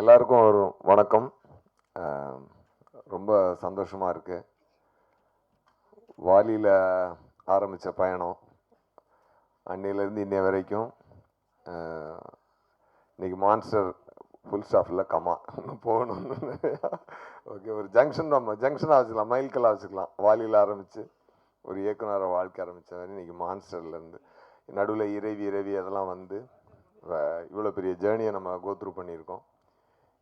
எல்லாருக்கும் ஒரு வணக்கம். ரொம்ப சந்தோஷமாக இருக்குது வாலியில் ஆரம்பித்த பயணம் அன்னையிலேருந்து இன்னைய வரைக்கும் இன்றைக்கி இன்னைக்கு மான்ஸ்டர் ஃபுல் ஸ்டாஃபில் கமா. இன்னும் போகணும்னு ஓகே ஒரு ஜங்ஷன் நம்ம ஜங்ஷனாக வச்சுக்கலாம் மைல்கல்லாக வச்சுக்கலாம். வாலியில் ஆரம்பித்து ஒரு இயக்குனரை வாழ்க்கை ஆரம்பித்த மாதிரி இன்னைக்கு மான்ஸ்டர்லேருந்து நடுவில் இறைவி இறைவி அதெல்லாம் வந்து இவ்வளோ பெரிய ஜேர்னியை நம்ம கோத்ரூ பண்ணியிருக்கோம்.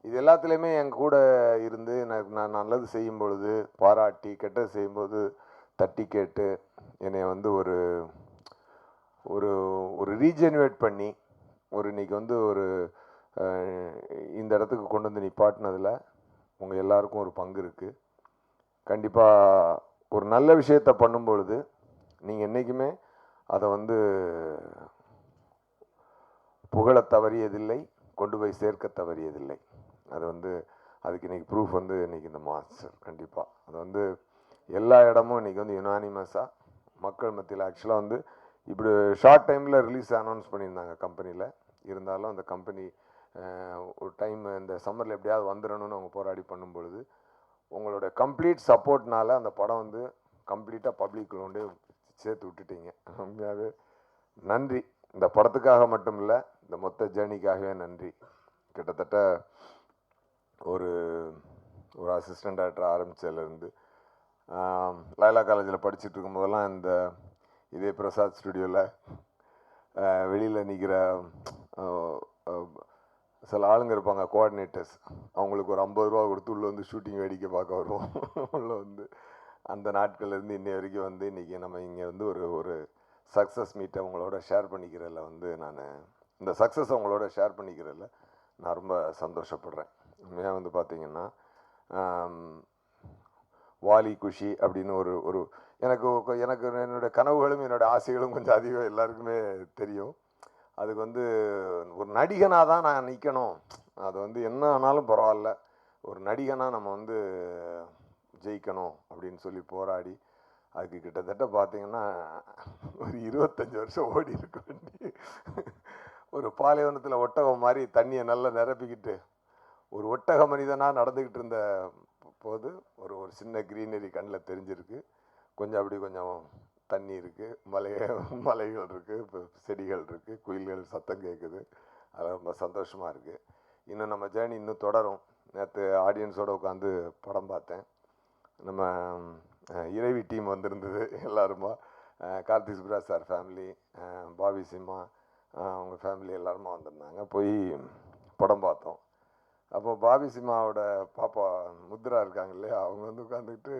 இது எல்லாத்துலேயுமே என் கூட இருந்து எனக்கு நான் நல்லது செய்யும் பொழுது பாராட்டி கெட்டது செய்யும்போது தட்டி கேட்டு என்னை வந்து ஒரு ஒரு ஒரு ரீஜெனுவேட் பண்ணி ஒரு இன்றைக்கி வந்து ஒரு இந்த இடத்துக்கு கொண்டு வந்து நிப்பாட்டினதில் உங்கள் எல்லாருக்கும் ஒரு பங்கு இருக்குது கண்டிப்பாக ஒரு நல்ல விஷயத்தை பண்ணும் பொழுது நீங்கள் என்றைக்குமே அதை வந்து புகழ தவறியதில்லை கொண்டு போய் சேர்க்க தவறியதில்லை. அது வந்து அதுக்கு இன்றைக்கி ப்ரூஃப் வந்து இன்றைக்கி இந்த மாஸ்டர் கண்டிப்பாக அது வந்து எல்லா இடமும் இன்றைக்கி வந்து யுனானிமஸாக மக்கள் மத்தியில் ஆக்சுவலாக வந்து இப்படி ஷார்ட் டைமில் ரிலீஸ் அனௌன்ஸ் பண்ணியிருந்தாங்க கம்பெனியில் இருந்தாலும் அந்த கம்பெனி ஒரு டைம் இந்த சம்மரில் எப்படியாவது வந்துடணும்னு அவங்க போராடி பண்ணும் பொழுது உங்களோட கம்ப்ளீட் சப்போர்ட்னால அந்த படம் வந்து கம்ப்ளீட்டாக பப்ளிக் கொண்டு சேர்த்து விட்டுட்டீங்க. உண்மையாகவே நன்றி. இந்த படத்துக்காக மட்டும் இல்லை இந்த மொத்த ஜேர்னிக்காகவே நன்றி. கிட்டத்தட்ட ஒரு ஒரு அசிஸ்டண்ட் ஆக்டர் ஆரம்பித்ததுலேருந்து லைலா காலேஜில் படிச்சுட்டு இருக்கும்போதெல்லாம் இந்த இதே பிரசாத் ஸ்டுடியோவில் வெளியில் நிற்கிற சில ஆளுங்க இருப்பாங்க கோஆர்டினேட்டர்ஸ் அவங்களுக்கு ஒரு ஐம்பது ரூபா கொடுத்து உள்ளே வந்து ஷூட்டிங் வேடிக்கை பார்க்க வருவோம். உள்ளே வந்து அந்த நாட்கள்லேருந்து இன்னை வரைக்கும் வந்து இன்றைக்கி நம்ம இங்கே வந்து ஒரு ஒரு சக்ஸஸ் மீட்டை அவங்களோட ஷேர் பண்ணிக்கிறதில்ல வந்து நான் இந்த சக்ஸஸ் அவங்களோட ஷேர் பண்ணிக்கிறதில்ல நான் ரொம்ப சந்தோஷப்படுறேன். உண்மையாக வந்து பார்த்தீங்கன்னா வாலி குஷி அப்படின்னு ஒரு ஒரு எனக்கு எனக்கு என்னோடய கனவுகளும் என்னோட ஆசைகளும் கொஞ்சம் அதிகம் எல்லாருக்குமே தெரியும். அதுக்கு வந்து ஒரு நடிகனாக தான் நான் நிற்கணும் அது வந்து என்ன ஆனாலும் பரவாயில்ல. ஒரு நடிகனாக நம்ம வந்து ஜெயிக்கணும் அப்படின்னு சொல்லி போராடி அதுக்கு கிட்டத்தட்ட பார்த்தீங்கன்னா ஒரு இருபத்தஞ்சி வருஷம் ஓடி இருக்க வேண்டி ஒரு பாலைவனத்தில் ஒட்டகம் மாதிரி தண்ணியை நல்லா நிரப்பிக்கிட்டு ஒரு ஒட்டக மனிதனாக நடந்துக்கிட்டு இருந்த போது ஒரு ஒரு சின்ன க்ரீனரி கண்ணில் தெரிஞ்சிருக்கு. கொஞ்சம் அப்படி கொஞ்சம் தண்ணி இருக்குது மலைய மலைகள் இருக்குது செடிகள் இருக்குது குயில்கள் சத்தம் கேட்குது அது ரொம்ப சந்தோஷமாக இருக்குது இன்னும் நம்ம ஜேர்னி இன்னும் தொடரும். நேற்று ஆடியன்ஸோட உட்காந்து படம் பார்த்தேன். நம்ம இறைவி டீம் வந்திருந்தது எல்லாருமா. கார்த்திக் சுப்ராஜ் சார் ஃபேமிலி பாபி சிம்மா அவங்க ஃபேமிலி எல்லாருமா வந்திருந்தாங்க. போய் படம் பார்த்தோம். அப்போ பாபி சிம்மாவோட பாப்பா முத்ரா இருக்காங்க இல்லையா அவங்க வந்து உட்காந்துக்கிட்டு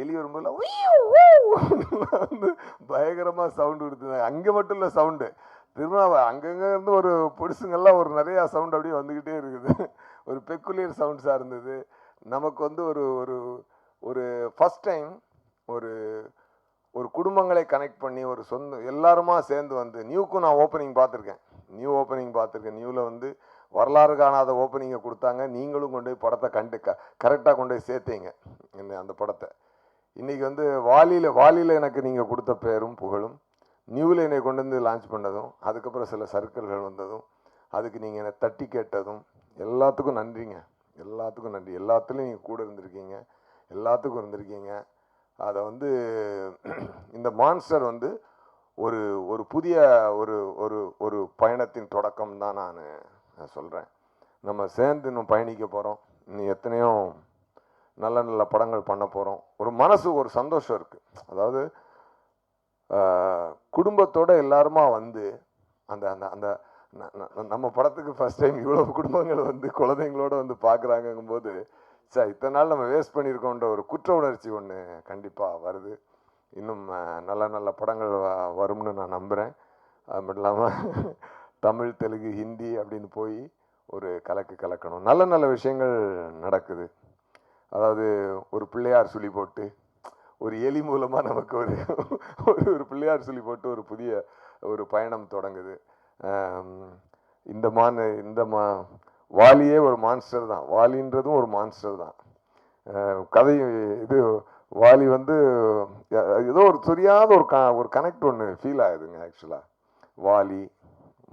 எலி வரும்போதெல்லாம் வந்து பயங்கரமாக சவுண்டு கொடுத்துருந்தாங்க அங்கே மட்டும் இல்லை சவுண்டு திரும்ப அங்கங்கே இருந்து ஒரு பொடிசுங்கள்லாம் ஒரு நிறையா சவுண்ட் அப்படியே வந்துக்கிட்டே இருக்குது. ஒரு பெக்குலியர் சவுண்ட்ஸாக இருந்தது. நமக்கு வந்து ஒரு ஒரு ஒரு ஃபஸ்ட் டைம் ஒரு ஒரு குடும்பங்களை கனெக்ட் பண்ணி ஒரு சொந்த எல்லாருமா சேர்ந்து வந்து நியூக்கும் நான் ஓப்பனிங் பார்த்துருக்கேன். நியூ ஓப்பனிங் பார்த்துருக்கேன். நியூவில் வந்து வரலாறு காணாத ஓப்பனிங்கை கொடுத்தாங்க. நீங்களும் கொண்டு போய் படத்தை கண்டு க கரெக்டாக கொண்டு போய் சேர்த்தீங்க. என்ன அந்த படத்தை. இன்றைக்கி வந்து வாலியில் வாலியில் எனக்கு நீங்கள் கொடுத்த பேரும் புகழும். நியூவில் என்னை கொண்டு வந்து லான்ச் பண்ணதும் அதுக்கப்புறம் சில சர்க்கிள்கள் வந்ததும் அதுக்கு நீங்கள் என்னை தட்டி கேட்டதும் எல்லாத்துக்கும் நன்றிங்க. எல்லாத்துக்கும் நன்றி. எல்லாத்துலேயும் நீங்கள் கூட இருந்திருக்கீங்க. எல்லாத்துக்கும் இருந்திருக்கீங்க. அதை வந்து இந்த மான்ஸ்டர் வந்து ஒரு ஒரு புதிய ஒரு ஒரு ஒரு பயணத்தின் தொடக்கம் தான் நான் நான் சொல்கிறேன் நம்ம சேர்ந்து இன்னும் பயணிக்க போகிறோம் இன்னும் எத்தனையோ நல்ல நல்ல படங்கள் பண்ண போகிறோம் ஒரு மனசு ஒரு சந்தோஷம் இருக்குது அதாவது குடும்பத்தோடு எல்லாருமா வந்து அந்த அந்த அந்த நம்ம படத்துக்கு ஃபஸ்ட் டைம் இவ்வளோ குடும்பங்கள் வந்து குழந்தைங்களோட வந்து பார்க்குறாங்கங்கும்போது சார் இத்தனை நாள் நம்ம வேஸ்ட் பண்ணியிருக்கோன்ற ஒரு குற்ற உணர்ச்சி ஒன்று கண்டிப்பாக வருது. இன்னும் நல்ல நல்ல படங்கள் வரும்னு நான் நம்புகிறேன் அது மட்டும் இல்லாமல் தமிழ் தெலுங்கு ஹிந்தி அப்படின்னு போய் ஒரு கலக்கு கலக்கணும். நல்ல நல்ல விஷயங்கள் நடக்குது. அதாவது ஒரு பிள்ளையார் சுழி போட்டு ஒரு எலி மூலமாக நமக்கு ஒரு ஒரு ஒரு பிள்ளையார் சொல்லி போட்டு ஒரு புதிய ஒரு பயணம் தொடங்குது. இந்த மான் இந்த மா வாலியே ஒரு மான்ஸ்டர் தான். வாலின்றதும் ஒரு மான்ஸ்டர் தான். கதை இது வாலி வந்து ஏதோ ஒரு தெரியாத ஒரு க ஒரு கனெக்ட் ஒன்று ஃபீல் ஆகுதுங்க ஆக்சுவலாக வாலி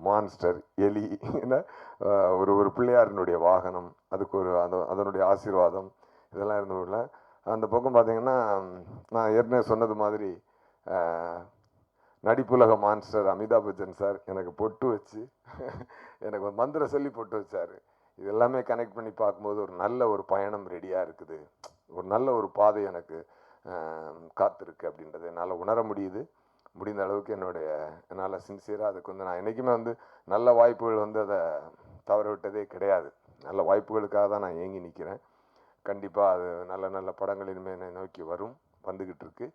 மான்ஸ்டர் எலி என்ன ஒரு ஒரு பிள்ளையாரினுடைய வாகனம் அதுக்கு ஒரு அந்த அதனுடைய ஆசீர்வாதம் இதெல்லாம் இருந்ததில்ல அந்த பக்கம் பார்த்தீங்கன்னா நான் ஏற்கனவே சொன்னது மாதிரி நடிப்புலக மான்ஸ்டர் அமிதாப் பச்சன் சார் எனக்கு பொட்டு வச்சு எனக்கு ஒரு மந்திர சொல்லி பொட்டு வச்சார். இது எல்லாமே கனெக்ட் பண்ணி பார்க்கும்போது ஒரு நல்ல ஒரு பயணம் ரெடியாக இருக்குது. ஒரு நல்ல ஒரு பாதை எனக்கு காத்திருக்கு அப்படின்றத என்னால் உணர முடியுது. முடிந்த அளவுக்கு என்னுடைய என்னால் சின்சியராக அதுக்கு வந்து நான் என்றைக்குமே வந்து நல்ல வாய்ப்புகள் வந்து அதை தவற விட்டதே கிடையாது. நல்ல வாய்ப்புகளுக்காக தான் நான் ஏங்கி நிற்கிறேன் கண்டிப்பாக அது நல்ல நல்ல படங்கள் இனிமேல் என்னை நோக்கி வரும் வந்துக்கிட்டு இருக்கு.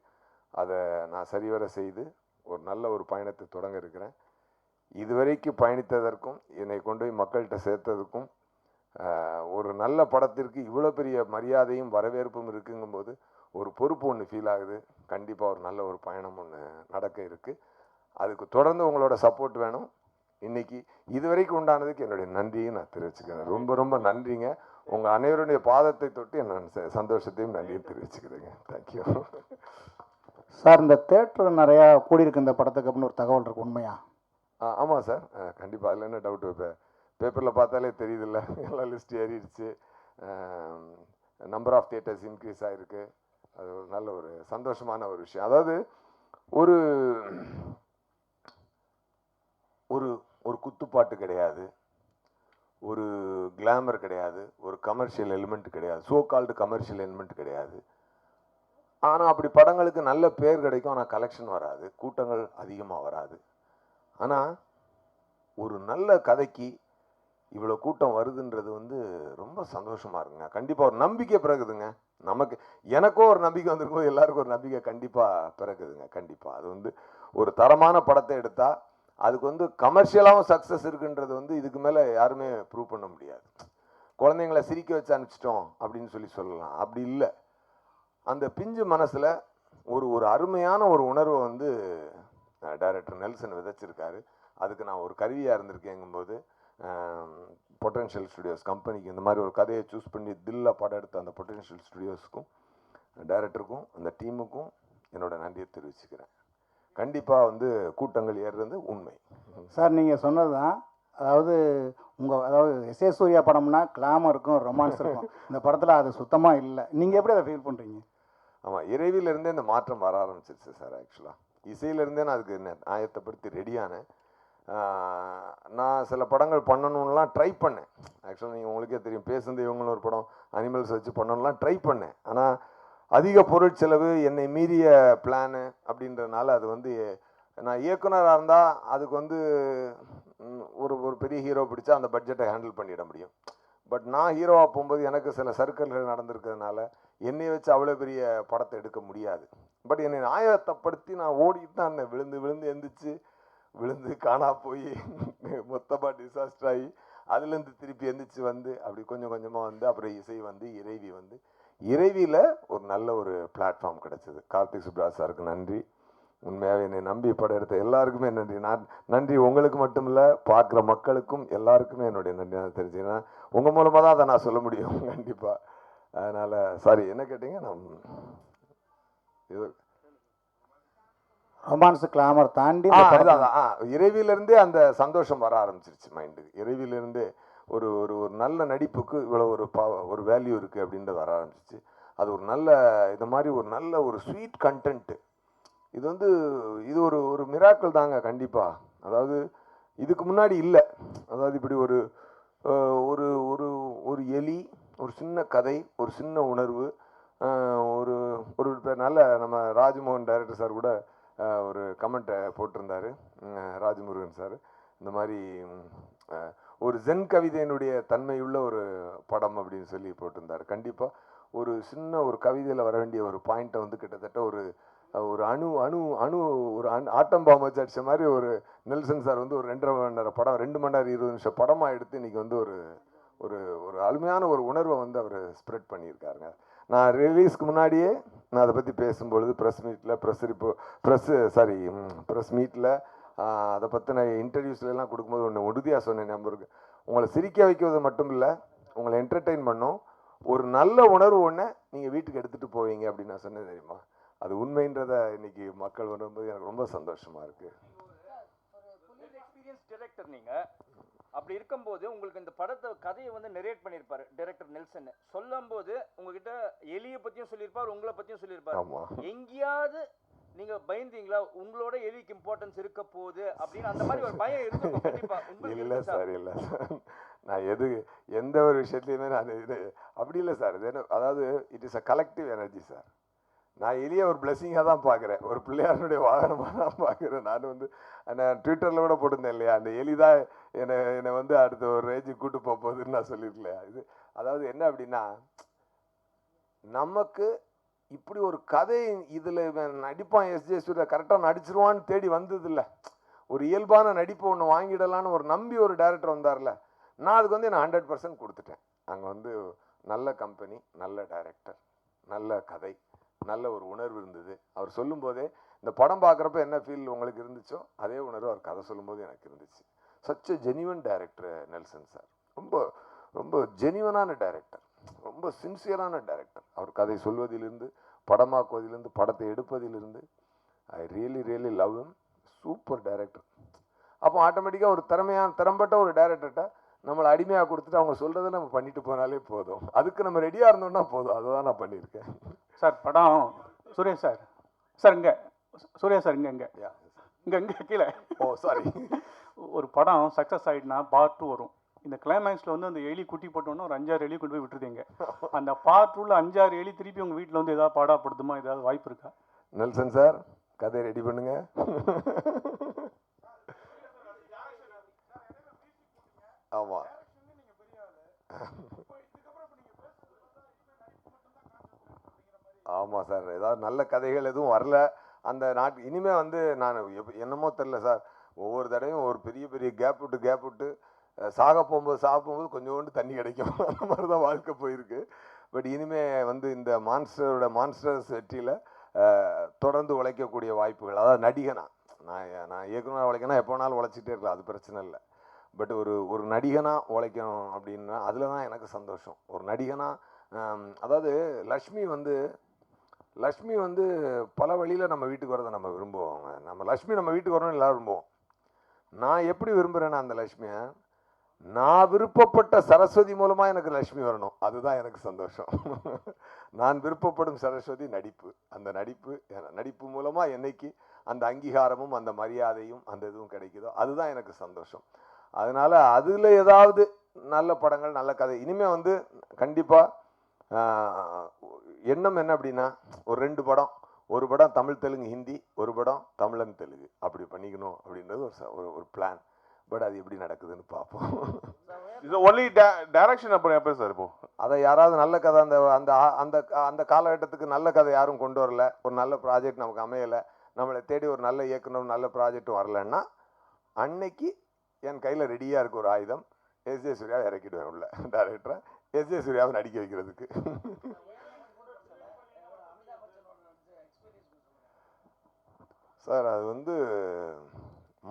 அதை நான் சரிவர செய்து ஒரு நல்ல ஒரு பயணத்தை தொடங்க இருக்கிறேன். இதுவரைக்கும் பயணித்ததற்கும் என்னை கொண்டு போய் மக்கள்கிட்ட சேர்த்ததுக்கும் ஒரு நல்ல படத்திற்கு இவ்வளோ பெரிய மரியாதையும் வரவேற்பும் இருக்குங்கும்போது ஒரு பொறுப்பு ஒன்று ஃபீல் ஆகுது. கண்டிப்பாக ஒரு நல்ல ஒரு பயணம் ஒன்று நடக்க இருக்குது அதுக்கு தொடர்ந்து உங்களோட சப்போர்ட் வேணும். இன்னைக்கு இதுவரைக்கும் உண்டானதுக்கு என்னுடைய நன்றியை நான் தெரிவிச்சுக்கிறேன். ரொம்ப ரொம்ப நன்றிங்க. உங்கள் அனைவருடைய பாதத்தை தொட்டு நான் சந்தோஷத்தையும் நன்றியும் தெரிவிச்சுக்கிறேங்க. தேங்க்யூ சார் இந்த தேட்டர் நிறையா கூடியிருக்கு இந்த படத்துக்கு அப்படின்னு ஒரு தகவல் இருக்கு. உண்மையா? ஆமாம் சார். கண்டிப்பாக அதில் என்ன டவுட் இப்போ பேப்பரில் பார்த்தாலே தெரியுதுல்ல. எல்லாம் லிஸ்ட் ஏறிடுச்சு. நம்பர் ஆஃப் தியேட்டர்ஸ் இன்க்ரீஸ் ஆகிருக்கு அது ஒரு நல்ல ஒரு சந்தோஷமான ஒரு விஷயம். அதாவது ஒரு ஒரு ஒரு குத்துப்பாட்டு கிடையாது. ஒரு கிளாமர் கிடையாது. ஒரு கமர்ஷியல் எலிமெண்ட் கிடையாது. சோ கால்டு கமர்ஷியல் எலிமெண்ட் கிடையாது. ஆனால் அப்படி படங்களுக்கு நல்ல பேர் கிடைக்கும். ஆனால் கலெக்ஷன் வராது. கூட்டங்கள் அதிகமாக வராது. ஆனால் ஒரு நல்ல கதைக்கு இவ்வளோ கூட்டம் வருதுன்றது வந்து ரொம்ப சந்தோஷமாக இருக்குங்க. கண்டிப்பாக ஒரு நம்பிக்கை பிறகுதுங்க. நமக்கு எனக்கும் ஒரு நம்பிக்கை வந்திருக்கும் எல்லாருக்கும் ஒரு நம்பிக்கை கண்டிப்பாக பிறகுதுங்க கண்டிப்பாக அது வந்து ஒரு தரமான படத்தை எடுத்தால் அதுக்கு வந்து கமர்ஷியலாகவும் சக்ஸஸ் இருக்குன்றது வந்து இதுக்கு மேலே யாருமே ப்ரூவ் பண்ண முடியாது. குழந்தைங்கள சிரிக்க வச்சு அனுப்பிச்சிட்டோம் அப்படின்னு சொல்லி சொல்லலாம். அப்படி இல்லை. அந்த பிஞ்சு மனசில் ஒரு ஒரு அருமையான ஒரு உணர்வை வந்து டைரக்டர் நெல்சன் விதைச்சிருக்காரு. அதுக்கு நான் ஒரு கருவியாக இருந்திருக்கேங்கும்போது பொட்டன்ஷியல் ஸ்டுடியோஸ் கம்பெனிக்கு இந்த மாதிரி ஒரு கதையை சூஸ் பண்ணி தில்ல படம் எடுத்த அந்த பொட்டன்ஷியல் ஸ்டுடியோஸ்க்கும் டைரக்டருக்கும் அந்த டீமுக்கும் என்னோட நன்றியை தெரிவிச்சுக்கிறேன். கண்டிப்பாக வந்து கூட்டங்கள் ஏறுறது உண்மை. சார் நீங்கள் சொன்னது தான் அதாவது உங்கள் அதாவது எஸ் ஏ சூர்யா படம்னா கிளாமர் இருக்கும் ரொமான்ஸ் இருக்கும். இந்த படத்தில் அது சுத்தமாக இல்லை. நீங்கள் எப்படி அதை ஃபீல் பண்ணுறீங்க ஆமாம் இறைவிலிருந்தே இந்த மாற்றம் வர ஆரம்பிச்சிருச்சு சார் ஆக்சுவலாக இசையிலேருந்தே நான் அதுக்கு ஆயத்தப்படுத்தி ரெடியானேன் நான் சில படங்கள் பண்ணணும்லாம் ட்ரை பண்ணேன். ஆக்சுவலாக நீங்கள் உங்களுக்கே தெரியும் பேசுந்து இவங்களும் ஒரு படம் அனிமல்ஸ் வச்சு பண்ணணும்லாம் ட்ரை பண்ணேன். ஆனால் அதிக பொருட்செலவு என்னை மீறிய பிளானு அப்படின்றதுனால அது வந்து நான் இயக்குனராக இருந்தால் அதுக்கு வந்து ஒரு ஒரு பெரிய ஹீரோ பிடிச்சா அந்த பட்ஜெட்டை ஹேண்டில் பண்ணிட முடியும். பட் நான் ஹீரோவாக போகும்போது எனக்கு சில சர்க்கிள்கள் நடந்திருக்கிறதுனால என்னை வச்சு அவ்வளோ பெரிய படத்தை எடுக்க முடியாது. பட் என்னை ஆயத்தப்படுத்தி நான் ஓடிட்டு தான் இருந்தேன். விழுந்து விழுந்து எந்திரிச்சு விழுந்து காணா போய் மொத்தமாக டிசாஸ்டர் ஆகி அதுலேருந்து திருப்பி எந்திரிச்சு வந்து அப்படி கொஞ்சம் கொஞ்சமாக வந்து அப்புறம் இசை வந்து இறைவி வந்து. இறைவியில் ஒரு நல்ல ஒரு பிளாட்ஃபார்ம் கிடச்சிது. கார்த்திக் சுப்ராஜ் சாருக்கு நன்றி. உண்மையாகவே என்னை நம்பி படம் எடுத்த எல்லாருக்குமே நன்றி. நான் நன்றி உங்களுக்கு மட்டும் இல்லை பார்க்குற மக்களுக்கும் எல்லாருக்குமே என்னுடைய நன்றி நான் தெரிஞ்சுக்கிறேன். உங்கள் மூலமாக தான் அதை நான் சொல்ல முடியும். கண்டிப்பாக அதனால் சாரி என்ன கேட்டீங்க? நான் இது ரொமான்ஸ் கிளாமர் தாண்டி இறைவிலிருந்தே அந்த சந்தோஷம் வர ஆரம்பிச்சிருச்சு மைண்டுக்கு இறைவிலிருந்தே ஒரு ஒரு ஒரு நல்ல நடிப்புக்கு இவ்வளோ ஒரு பா ஒரு வேல்யூ இருக்குது அப்படின்றது வர ஆரம்பிச்சிச்சு அது ஒரு நல்ல இது மாதிரி ஒரு நல்ல ஒரு ஸ்வீட் கண்டென்ட்டு இது வந்து இது ஒரு ஒரு மிராக்கள் தாங்க கண்டிப்பாக அதாவது இதுக்கு முன்னாடி இல்லை. அதாவது இப்படி ஒரு ஒரு ஒரு ஒரு எலி ஒரு சின்ன கதை ஒரு சின்ன உணர்வு ஒரு ஒரு நல்ல நம்ம ராஜ்மோகன் டைரக்டர் சார் கூட ஒரு கமெண்ட்டை போட்டிருந்தாரு ராஜமுருகன் சார். இந்த மாதிரி ஒரு ஜென் கவிதையினுடைய தன்மையுள்ள ஒரு படம் அப்படின்னு சொல்லி போட்டிருந்தாரு. கண்டிப்பாக ஒரு சின்ன ஒரு கவிதையில் வர வேண்டிய ஒரு பாயிண்ட்டை வந்து கிட்டத்தட்ட ஒரு ஒரு அணு அணு அணு ஒரு அணு ஆட்டம் பாம்பு வச்சு அடிச்ச மாதிரி ஒரு நெல்சன் சார் வந்து ஒரு ரெண்டரை மணி நேரம் படம் ரெண்டு மணி நேரம் இருபது நிமிஷம் படமாக எடுத்து இன்னைக்கு வந்து ஒரு ஒரு ஒரு அருமையான ஒரு உணர்வை வந்து அவர் ஸ்ப்ரெட் பண்ணியிருக்காருங்க. நான் ரிலீஸ்க்கு முன்னாடியே நான் அதை பற்றி பேசும்பொழுது ப்ரெஸ் மீட்டில் press report press sorry press மீட்டில் அதை பற்றின இன்டர்வியூஸ்லாம் கொடுக்கும்போது ஒன்று உறுதியாக சொன்னேன் நம்பருக்கு உங்களை சிரிக்க வைக்கிறது மட்டும் இல்லை உங்களை என்டர்டெயின் பண்ணும். ஒரு நல்ல உணர்வு ஒன்று நீங்கள் வீட்டுக்கு எடுத்துகிட்டு போவீங்க அப்படின்னு நான் சொன்னேன் தெரியுமா? அது உண்மைன்றத இன்னைக்கு மக்கள் வரும்போது எனக்கு ரொம்ப சந்தோஷமாக இருக்குது எக்ஸ்பீரியன்ஸ் நீங்கள் அப்படி இருக்கும்போது உங்களுக்கு இந்த படத்தை கதையை வந்து நெரேட் பண்ணியிருப்பாரு டைரக்டர் நெல்சன் சொல்லும்போது உங்ககிட்ட எலியை பத்தியும் சொல்லியிருப்பார் உங்களை பத்தியும் சொல்லியிருப்பாரு. எங்கேயாவது நீங்க பயந்தீங்களா? உங்களோட எலிக்கு இம்பார்ட்டன்ஸ் இருக்க போகுது அப்படின்னு அந்த மாதிரி ஒரு பயம் இருக்கும் கண்டிப்பா. உங்களுக்கு இல்லை? சார் இல்லை சார். நான் எது எந்த ஒரு விஷயத்துலையுமே நான் இது அப்படி இல்லை சார். இது அதாவது it is a collective energy sir நான் எளிய ஒரு பிளெஸிங்காக தான் பார்க்குறேன். ஒரு பிள்ளையாருடைய வாகனமாக தான் பார்க்குறேன். நான் வந்து நான் ட்விட்டரில் கூட போட்டிருந்தேன் இல்லையா? அந்த எலி தான் என்னை என்னை வந்து அடுத்த ஒரு ரேஞ்சுக்கு கூட்டு போகுதுன்னு நான் சொல்லியிருக்கலையா இது அதாவது என்ன அப்படின்னா நமக்கு இப்படி ஒரு கதை இதில் நடிப்பான் எஸ்ஜே சூர்யா கரெக்டாக நடிச்சிருவான்னு தேடி வந்ததில்ல. ஒரு இயல்பான நடிப்பை ஒன்று வாங்கிடலான்னு ஒரு நம்பி ஒரு டேரக்டர் வந்தார்ல நான் அதுக்கு வந்து நான் ஹண்ட்ரட் பர்சன்ட் கொடுத்துட்டேன். அங்கே வந்து நல்ல கம்பெனி நல்ல டைரக்டர் நல்ல கதை. நல்ல ஒரு உணர்வு இருந்தது. அவர் சொல்லும்போதே இந்த படம் பார்க்குறப்ப என்ன ஃபீல் உங்களுக்கு இருந்துச்சோ அதே உணர்வு அவர் கதை சொல்லும்போது எனக்கு இருந்துச்சு. Such genuine director Nelson sir ரொம்ப ரொம்ப ஜெனிவனான டைரக்டர் ரொம்ப சின்சியரான டைரக்டர் அவர் கதை சொல்வதிலிருந்து படமாக்குவதிலிருந்து படத்தை எடுப்பதிலிருந்து I really really love him. Super director அப்போ ஆட்டோமேட்டிக்காக ஒரு திறமையான திறம்பட்ட ஒரு டைரக்டர்கிட்ட நம்மளை அடிமையாக கொடுத்துட்டு அவங்க சொல்கிறத நம்ம பண்ணிட்டு போனாலே போதும். அதுக்கு நம்ம ரெடியாக இருந்தோம்னா போதும். அதை தான் நான் பண்ணியிருக்கேன். சார் படம் சூர்யா சார். சார் இங்கே. சூர்யா சார் இங்கே இங்கே. இங்கே இங்கே கீழே. ஓ சாரி ஒரு படம் சக்ஸஸ் ஆகிட்டுனா பார்ட் டூ வரும். இந்த கிளைமேக்ஸில் வந்து அந்த எலி குட்டி போட்டோன்னா ஒரு அஞ்சாறு எலி கொண்டு போய் விட்டுருதீங்க. அந்த பார்ட் டூவில் அஞ்சாறு எலி திருப்பி உங்கள் வீட்டில் வந்து ஏதாவது பாடாப்படுத்துமா ஏதாவது வாய்ப்பு இருக்கா? நெல்சன் சார் கதை ரெடி பண்ணுங்க. ஆமா. ஆமாம் சார். ஏதாவது நல்ல கதைகள் எதுவும் வரல. அந்த நாட்டு இனிமேல் வந்து நான் எப்- என்னமோ தெரில சார். ஒவ்வொரு தடவையும் ஒரு பெரிய பெரிய கேப் விட்டு கேப் விட்டு சாக போகும்போது சாக போகும்போது கொஞ்சோண்டு தண்ணி கிடைக்கும். அந்த மாதிரி தான் வாழ்க்கை போயிருக்கு. பட் இனிமேல் வந்து இந்த மான்ஸ்டரோட மான்ஸ்டர்ஸ் வெற்றியில் தொடர்ந்து உழைக்கக்கூடிய வாய்ப்புகள் அதாவது நடிகனா நான் நான் இயக்குனர் உழைக்கணும் எப்போ வேணாலும் உழைச்சிட்டே இருக்கலாம் அது பிரச்சனை இல்லை. பட் ஒரு ஒரு நடிகனாக உழைக்கணும் அப்படின்னா அதில் தான் எனக்கு சந்தோஷம். ஒரு நடிகனா அதாவது லக்ஷ்மி வந்து லக்ஷ்மி வந்து பல வழியில் நம்ம வீட்டுக்கு வரதை நம்ம விரும்புவோங்க. நம்ம லக்ஷ்மி நம்ம வீட்டுக்கு வரணும்னு எல்லாரும் விரும்புவோம். நான் எப்படி விரும்புகிறேன்னா அந்த லக்ஷ்மியை நான் விருப்பப்பட்ட சரஸ்வதி மூலமாக எனக்கு லக்ஷ்மி வரணும். அதுதான் எனக்கு சந்தோஷம். நான் விருப்பப்படும் சரஸ்வதி நடிப்பு. அந்த நடிப்பு நடிப்பு மூலமாக என்னைக்கு அந்த அங்கீகாரமும் அந்த மரியாதையும் அந்த இதுவும் கிடைக்குதோ அதுதான் எனக்கு சந்தோஷம். அதனால அதில் ஏதாவது நல்ல படங்கள் நல்ல கதை இனிமேல் வந்து கண்டிப்பாக எண்ணம் என்ன அப்படின்னா ஒரு ரெண்டு படம். ஒரு படம் தமிழ் தெலுங்கு ஹிந்தி ஒரு படம் தமிழன் தெலுங்கு. அப்படி பண்ணிக்கணும் அப்படின்றது ஒரு ஒரு ஒரு பிளான் பட் அது எப்படி நடக்குதுன்னு பார்ப்போம். இது ஒன்லி டைரக்ஷன் அப்புறம் எப்போ சார் இப்போ. அதை யாராவது நல்ல கதை அந்த அந்த அந்த அந்த காலகட்டத்துக்கு நல்ல கதை யாரும் கொண்டு வரல. ஒரு நல்ல ப்ராஜெக்ட் நமக்கு அமையலை. நம்மளை தேடி ஒரு நல்ல இயக்குனர் நல்ல ப்ராஜெக்ட் வரலன்னா அன்னைக்கு என் கையில் ரெடியாக இருக்கு ஒரு ஆயுதம் எஸ். ஜே சூர்யாவை இறக்கிடுவேன் உள்ள. டேரக்டரை எஸ். ஜே சூர்யாவை நடிக்க வைக்கிறதுக்கு. சார் அது வந்து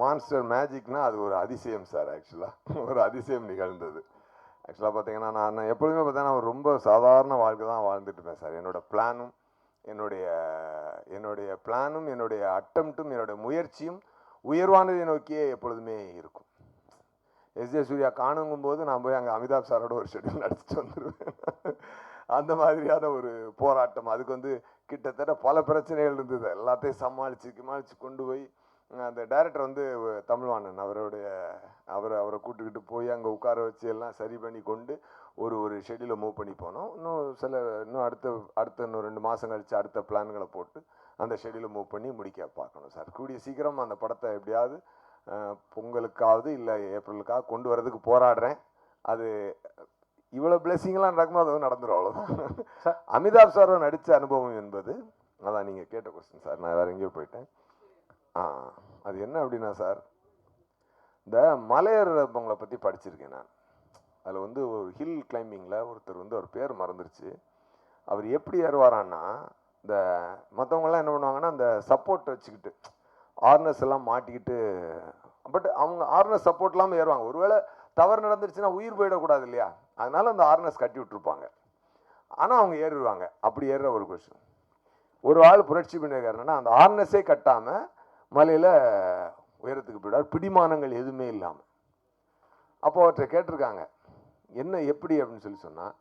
மான்ஸ்டர் மேஜிக்னால் அது ஒரு அதிசயம் சார் ஆக்சுவலாக ஒரு அதிசயம் நிகழ்ந்தது. ஆக்சுவலாக பார்த்தீங்கன்னா நான் எப்பொழுதுமே பார்த்தீங்கன்னா ரொம்ப சாதாரண வாழ்க்கை தான் வாழ்ந்துட்டு இருப்பேன் சார். என்னோட பிளானும் என்னுடைய என்னுடைய பிளானும் என்னுடைய அட்டம்ப்ட்டும் என்னுடைய முயற்சியும் உயர்வானதை நோக்கியே எப்பொழுதுமே இருக்கும். எஸ் ஜே சூர்யா காணுங்கும் போது நான் போய் அங்கே அமிதாப் சாரோட ஒரு ஷெட்யூல் நடிச்சிட்டு வந்துடுவேன் அந்த மாதிரியான ஒரு போராட்டம். அதுக்கு வந்து கிட்டத்தட்ட பல பிரச்சனைகள் இருந்தது. எல்லாத்தையும் சமாளித்து சமாளித்து கொண்டு போய் அந்த டைரக்டர் வந்து தமிழ்வாணன் அவருடைய அவரை அவரை கூட்டுக்கிட்டு போய் அங்கே உட்கார வச்சு எல்லாம் சரி பண்ணி கொண்டு ஒரு ஒரு ஷெடியூலை மூவ் பண்ணி போனோம். இன்னும் சில இன்னும் அடுத்த அடுத்த இன்னும் ரெண்டு மாதம் கழித்து அடுத்த பிளான்களை போட்டு அந்த ஷெடியூலை மூவ் பண்ணி முடிக்க பார்க்கணும் சார். கூடிய சீக்கிரம் அந்த படத்தை எப்படியாவது பொங்கலுக்காவது இல்லை ஏப்ரலுக்காக கொண்டு வரதுக்கு போராடுறேன். அது இவ்வளோ பிளெஸிங்லாம் நடக்கும்போது அது நடந்துடும் அவ்வளோதான். அமிதாப் சாரோட நடித்த அனுபவம் என்பது அதான் நீங்கள் கேட்ட கொஸ்டின் சார் நான் வேறு எங்கேயோ போயிட்டேன். ஆ அது என்ன அப்படின்னா சார் இந்த மலையேறவங்களை பற்றி படிச்சிருக்கேன் நான். அதில் வந்து ஒரு ஹில் கிளைம்பிங்கில் ஒருத்தர் வந்து அவர் பேர் மறந்துருச்சு. அவர் எப்படி ஏறுவாரான்னா இந்த மற்றவங்கலாம் என்ன பண்ணுவாங்கன்னா அந்த சப்போர்ட் வச்சுக்கிட்டு ஆர்னஸ் எல்லாம் மாட்டிக்கிட்டு பட் அவங்க ஆர்னஸ் சப்போர்ட் இல்லாமல் ஏறுவாங்க. ஒருவேளை தவறு நடந்துருச்சுன்னா உயிர் போயிடக்கூடாது இல்லையா? அதனால் அந்த ஆர்னஸ் கட்டி விட்டுருப்பாங்க. ஆனால் அவங்க ஏறிடுவாங்க. அப்படி ஏறுற ஒரு கொஸ்டின் ஒரு ஆள் புரட்சி பண்ணியிருக்காருன்னா அந்த ஆர்னஸே கட்டாமல் மலையில் உயரத்துக்கு போயிடுவார். பிடிமானங்கள் எதுவுமே இல்லாமல் அப்போ அவற்றை கேட்டிருக்காங்க. என்ன எப்படி அப்படின்னு சொல்லி சொன்னால்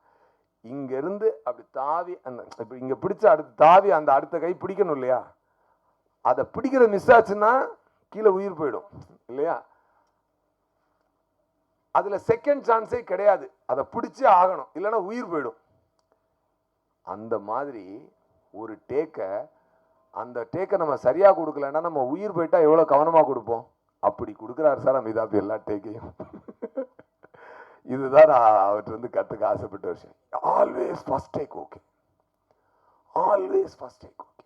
இங்கேருந்து அப்படி தாவி அந்த இப்போ இங்கே பிடிச்ச அடுத்து தாவி அந்த அடுத்த கை பிடிக்கணும் இல்லையா? அதை பிடிக்கிற மிஸ் ஆச்சுன்னா கீழே உயிர் போயிடும். இல்லையா? அதில் செகண்ட் சான்ஸே கிடையாது. அதை பிடிச்சே ஆகணும். இல்லைன்னா உயிர் போயிடும். அந்த மாதிரி ஒரு டேக்கை அந்த டேக்கை நம்ம சரியாக கொடுக்கலன்னா நம்ம உயிர் போயிட்டால் எவ்வளோ கவனமாக கொடுப்போம்? அப்படி கொடுக்குறாரு சார் அமிதாப் எல்லா டேக்கையும் இதுதான் நான் அவர்கிட்ட வந்து கற்றுக்க ஆசைப்பட்ட விஷயம். Always first take okay always first take okay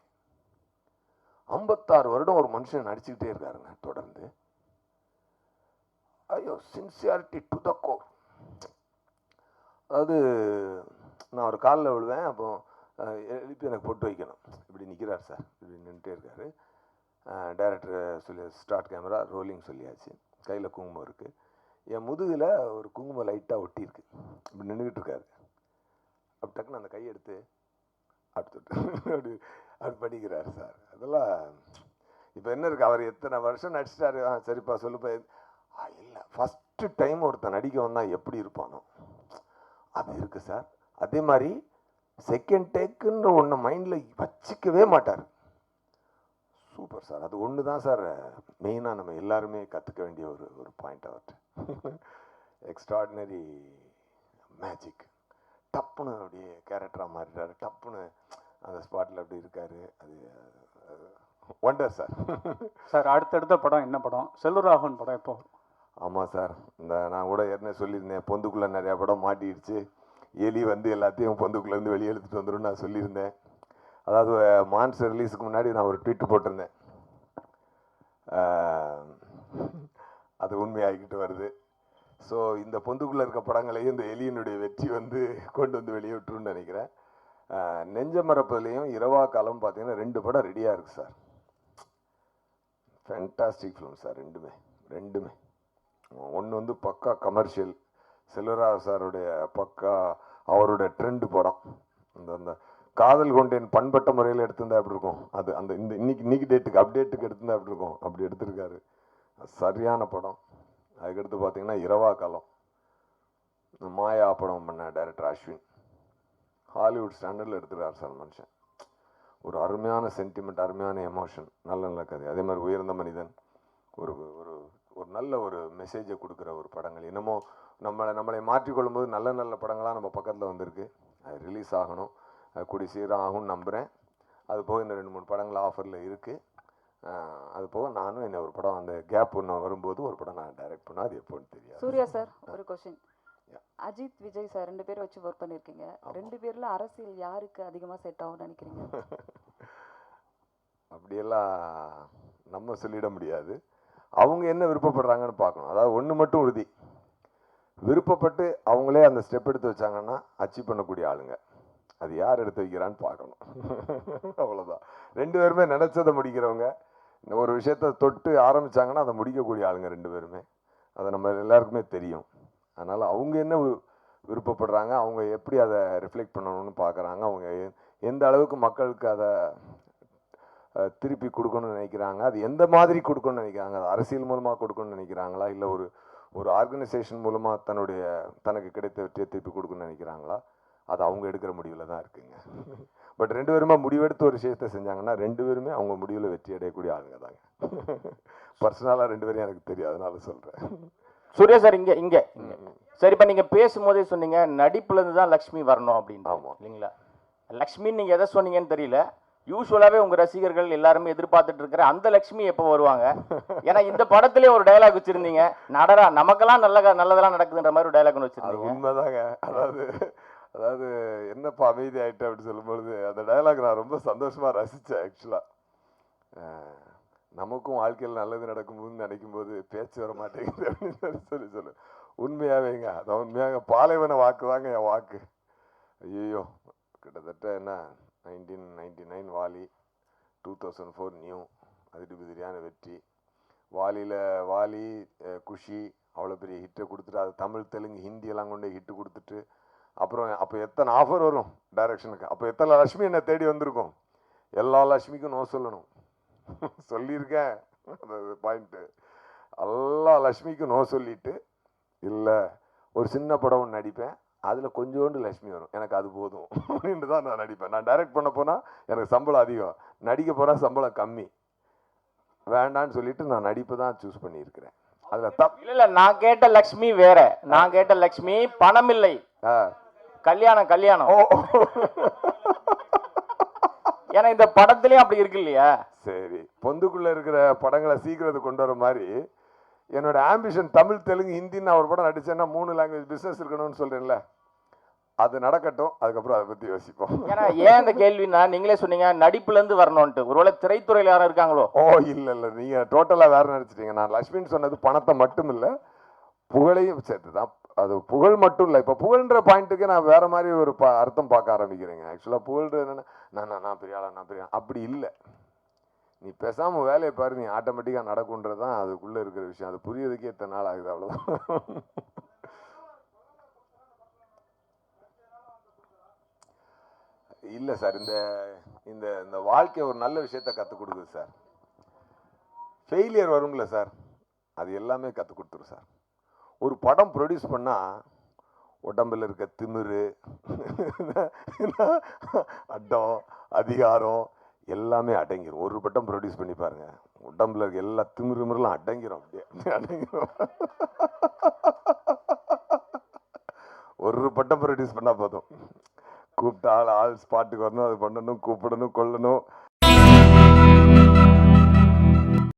ஐம்பத்தாறு வருடம் ஒரு மனுஷன் நடிச்சுக்கிட்டே இருக்காருங்க தொடர்ந்து. ஐயோ சின்சியாரிட்டி டு த கோர் அதாவது நான் ஒரு காலில் விழுவேன் அப்போ எழுப்பி எனக்கு போட்டு வைக்கணும். இப்படி நிற்கிறார் சார். இப்படி நின்றுட்டே இருக்கார். டைரக்டர் சொல்லி ஸ்டார்ட் கேமரா ரோலிங் சொல்லியாச்சு. கையில் குங்குமம் இருக்குது என் முதுகில் ஒரு குங்குமம் லைட்டாக ஒட்டியிருக்கு. இப்படி நின்றுக்கிட்டு இருக்காரு. அப்படி டக்குன்னு அந்த கையெடுத்து அப்படி அப்படி படிக்கிறார் சார். அதெல்லாம் இப்போ என்ன இருக்குது அவர் எத்தனை வருஷம் நடிச்சிட்டாரு? ஆ சரிப்பா சொல்லுப்பா. இல்லை. ஃபஸ்ட்டு டைம் ஒருத்தன் நடிக்க வந்தால் எப்படி இருப்பானோ. அது இருக்குது சார் அதே மாதிரி செகண்ட் டேக்குன்ற ஒன்று மைண்டில் வச்சுக்கவே மாட்டார். சூப்பர் சார் அது ஒன்று தான் சார் மெயினாக நம்ம எல்லாருமே கற்றுக்க வேண்டிய ஒரு ஒரு பாயிண்ட் அவர்கிட்ட எக்ஸ்ட்ராடினரி மேஜிக் டப்புன்னு அப்படியே கேரக்டராக மாறிட்டார். டப்புன்னு அந்த ஸ்பாட்டில் அப்படி இருக்கார். அது ஒண்டர் சார் சார் அடுத்தடுத்த படம் என்ன படம்? செல்வராகவன் படம் எப்போ ஆமாம் சார். இந்த நான் கூட ஏற்கனவே சொல்லியிருந்தேன் பொந்துக்குள்ளே நிறையா படம் மாட்டிடுச்சு. எலி வந்து எல்லாத்தையும் பொந்துக்குள்ளேருந்து வெளியே எடுத்துகிட்டு வந்துடும் நான் சொல்லியிருந்தேன். அதாவது மான்ஸ்டர் ரிலீஸுக்கு முன்னாடி நான் ஒரு ட்வீட் போட்டிருந்தேன். அது உண்மையாகிக்கிட்டு வருது. ஸோ இந்த பொந்துக்குள்ளே இருக்க படங்களையும் இந்த எலியினுடைய வெற்றி வந்து கொண்டு வந்து வெளியே விட்டுருன்னு நினைக்கிறேன். ஆஹ், நெஞ்ச மரப்புலையும் இரவா காலம் பார்த்தீங்கன்னா ரெண்டு படம் ரெடியாக இருக்குது சார். ஃபேண்டாஸ்டிக் ஃபிலிம் சார் ரெண்டுமே. ரெண்டுமே. ஒன்று வந்து பக்கா கமர்ஷியல் செல்வராஜ் சாருடைய பக்கா அவருடைய ட்ரெண்டு படம். அந்த அந்த காதல் கொண்டேன் பண்பட்ட முறையில் எடுத்திருந்தா எப்படி இருக்கும்? அது அந்த இந்த இன்னைக்கு இன்னைக்கு டேட்டுக்கு அப்டேட்டுக்கு எடுத்திருந்தா எப்படி இருக்கும்? அப்படி எடுத்திருக்காரு. சரியான படம். அதுக்கடுத்து பார்த்தீங்கன்னா இரவா காலம். மாயா படம் பண்ண டைரக்டர் அஸ்வின். ஹாலிவுட் ஸ்டாண்டர்டில் எடுத்துருக்கார் சார் மனுஷன். ஒரு அருமையான சென்டிமெண்ட் அருமையான எமோஷன் நல்ல நல்ல கதை. அதே மாதிரி உயர்ந்த மனிதன். ஒரு ஒரு ஒரு நல்ல ஒரு மெசேஜை கொடுக்குற ஒரு படங்கள். என்னமோ நம்மளை நம்மளை மாற்றிக்கொள்ளும் போது நல்ல நல்ல படங்களாக நம்ம பக்கத்தில் வந்திருக்கு. அது ரிலீஸ் ஆகணும். அது கூடி சீராக ஆகும்னு நம்புகிறேன் அது போக இந்த ரெண்டு மூணு படங்கள் ஆஃபரில் இருக்குது அது போக நானும் என்ன ஒரு படம் அந்த கேப் ஒன்று வரும்போது ஒரு படம் நான் டைரக்ட் பண்ணேன் அது எப்போன்னு தெரியாது. சூர்யா சார் ஒரு question Yeah. Ajith Vijay sir ரெண்டு பேரும் வச்சு ஒர்க் பண்ணியிருக்கீங்க ரெண்டு பேர்ல அரசியல் யாருக்கு அதிகமா செட் ஆகும்னு நினைக்கிறீங்க? அப்படியெல்லாம் நம்ம சொல்லிட முடியாது. அவங்க என்ன விருப்பப்படுறாங்கன்னு பார்க்கணும். அதாவது ஒன்று மட்டும் உறுதி. விருப்பப்பட்டு அவங்களே அந்த ஸ்டெப் எடுத்து வச்சாங்கன்னா அச்சீவ் பண்ணக்கூடிய ஆளுங்க. அது யார் எடுத்து வைக்கிறான்னு பார்க்கணும். அவ்வளோதான் ரெண்டு பேருமே நினச்சதை முடிக்கிறவங்க. இந்த ஒரு விஷயத்த தொட்டு ஆரம்பிச்சாங்கன்னா அதை முடிக்கக்கூடிய ஆளுங்க ரெண்டு பேருமே. அதை நம்ம எல்லாருக்குமே தெரியும். அதனால் அவங்க என்ன வி- விருப்பப்படுறாங்க அவங்க எப்படி அதை ரிஃப்ளெக்ட் பண்ணணும்னு பார்க்குறாங்க அவங்க எ- எந்த அளவுக்கு மக்களுக்கு அதை திருப்பி கொடுக்கணும்னு நினைக்கிறாங்க. அது எந்த மாதிரி கொடுக்கணும்னு நினைக்கிறாங்க? அது அரசியல் மூலமாக கொடுக்கணும்னு நினைக்கிறாங்களா? இல்லை ஒரு ஒரு ஆர்கனைசேஷன் மூலமாக தன்னுடைய தனக்கு கிடைத்த வெற்றியை திருப்பி கொடுக்கணும்னு நினைக்கிறாங்களா? அது அவங்க எடுக்கிற முடிவில் தான் இருக்குங்க. பட் ரெண்டு பேருமே முடிவெடுத்து ஒரு விஷயத்தை செஞ்சாங்கன்னா ரெண்டு பேருமே அவங்க முடிவில் வெற்றி அடையக்கூடிய ஆளுங்க தாங்க. பர்சனலாக ரெண்டு பேரும் எனக்கு தெரியும். அதனால சொல்கிறேன் சூர்யா சார் இங்க இங்க. சரி இப்ப நீங்க பேசும்போதே சொன்னீங்க நடிப்புல இருந்து தான் லக்ஷ்மி வரணும் அப்படின்னு ஆமா. இல்லைங்களா? லக்ஷ்மின்னு நீங்க எதை சொன்னீங்கன்னு தெரியல. யூஸ்வலாவே உங்க ரசிகர்கள் எல்லாருமே எதிர்பார்த்துட்டு இருக்கிற அந்த லக்ஷ்மி எப்போ வருவாங்க? ஏன்னா இந்த படத்திலே ஒரு டயலாக் வச்சிருந்தீங்க. நடரா நமக்கெல்லாம் நல்ல நல்லதெல்லாம் நடக்குதுன்ற மாதிரி ஒரு டயலாக் அது வச்சிருந்தீங்க. உண்மைதாங்க. அதாவது அதாவது என்னப்பா அமைதி ஆயிட்ட அப்படின்னு சொல்லும்பொழுது அந்த டயலாக் நான் ரொம்ப சந்தோஷமா ரசித்தேன் ஆக்சுவலாக நமக்கும் வாழ்க்கையில் நல்லது நடக்கும்போது நினைக்கும் போது பேச்சு வர மாட்டேங்குது அப்படின்னு சொல்லி சொல்லி உண்மையாவேங்க. அதான் உண்மையாக பாலைவன வாக்கு தாங்க என் வாக்கு. ஐயோ கிட்டத்தட்ட என்ன nineteen ninety nine Vaali two thousand four new அதிர்புதிரியான வெற்றி. வாலியில் வாலி குஷி அவ்வளோ பெரிய ஹிட்டை கொடுத்துட்டு அது தமிழ் தெலுங்கு ஹிந்தியெல்லாம் கொண்டு ஹிட்டு கொடுத்துட்டு அப்புறம் அப்போ எத்தனை ஆஃபர் வரும் டைரக்ஷனுக்கு அப்போ எத்தனை லட்சுமி என்னை தேடி வந்திருக்கும்? எல்லா லட்சுமிக்கும் நோ சொல்லணும். சொல்லியிருக்கேன். அந்த பாயிண்ட்டு எல்லா லக்ஷ்மிக்கும் நோ சொல்லிட்டு இல்லை ஒரு சின்ன படம் ஒன்று நடிப்பேன். அதில் கொஞ்சோண்டு லக்ஷ்மி வரும். எனக்கு அது போதும் அப்படின்ட்டு தான் நான் நடிப்பேன். நான் டைரக்ட் பண்ண போனால் எனக்கு சம்பளம் அதிகம். நடிக்க போனால் சம்பளம் கம்மி. வேண்டான்னு சொல்லிட்டு நான் நடிப்பு தான் சூஸ் பண்ணியிருக்கிறேன். அதில் தப் இல்ல இல்ல நான் கேட்ட லக்ஷ்மி வேற. நான் கேட்ட லக்ஷ்மி பணம் இல்லை. கல்யாணம் கல்யாணம். ஏன்னா இந்த படத்துலயும் அப்படி இருக்கு இல்லையா? சரி. பொந்துக்குள்ள இருக்கிற படங்களை சீக்கிரத்தை கொண்டு வர மாதிரி என்னோட ஆம்பிஷன் தமிழ் தெலுங்கு ஹிந்தின்னு நான் ஒரு படம் நடிச்சேன்னா மூணு லாங்குவேஜ் பிஸ்னஸ் இருக்கணும்னு சொல்றேன்ல. அது நடக்கட்டும் அதுக்கப்புறம் அதை பத்தி யோசிப்போம். ஏன்னா ஏன் இந்த கேள்வினா நீங்களே சொன்னீங்க நடிப்புல இருந்து வரணும்ட்டு ஒருவேளை திரைத்துறையில யாரும் இருக்காங்களோ? ஓ இல்ல இல்ல. நீங்க டோட்டலா வேற நினைச்சிட்டீங்க நான் லக்ஷ்மின்னு சொன்னது பணத்தை மட்டும் இல்ல புகழையும் சேர்த்து தான் அது புகழ் மட்டும் இல்லை. இப்போ புகழ்ன்ற பாயிண்ட்டுக்கு நான் வேற மாதிரி ஒரு ப அர்த்தம் பார்க்க ஆரம்பிக்கிறேங்க. ஆக்சுவலாக புகழ்றது என்னன்னா நான் நான் பெரிய ஆளா நான் பெரிய. அப்படி இல்லை. நீ பேசாமல் வேலையை பாரு நீ ஆட்டோமேட்டிக்காக நடக்குன்றது தான் அதுக்குள்ளே இருக்கிற விஷயம். அது புரியறதுக்கே எத்தனை நாள் ஆகுது அவ்வளோதான் இல்லை சார் இந்த இந்த இந்த வாழ்க்கை ஒரு நல்ல விஷயத்த கற்றுக் கொடுக்குது சார். ஃபெயிலியர் வரும்ல சார் அது எல்லாமே கற்றுக் கொடுத்துரும் சார். ஒரு படம் ப்ரொடியூஸ் பண்ணால் உடம்புல இருக்க திமிரு அட்டம் அதிகாரம் எல்லாமே அடங்கிரும். ஒரு பட்டம் ப்ரொடியூஸ் பண்ணி பாருங்க. உடம்புல இருக்க எல்லா திமிரு அடங்கிடும் அப்படியே அப்படியே அடங்கிரும். ஒரு பட்டம் ப்ரொடியூஸ் பண்ணால் போதும். கூப்பிட்டா ஆள் ஆள் ஸ்பாட்டுக்கு வரணும் அது பண்ணணும் கூப்பிடணும் கொள்ளணும்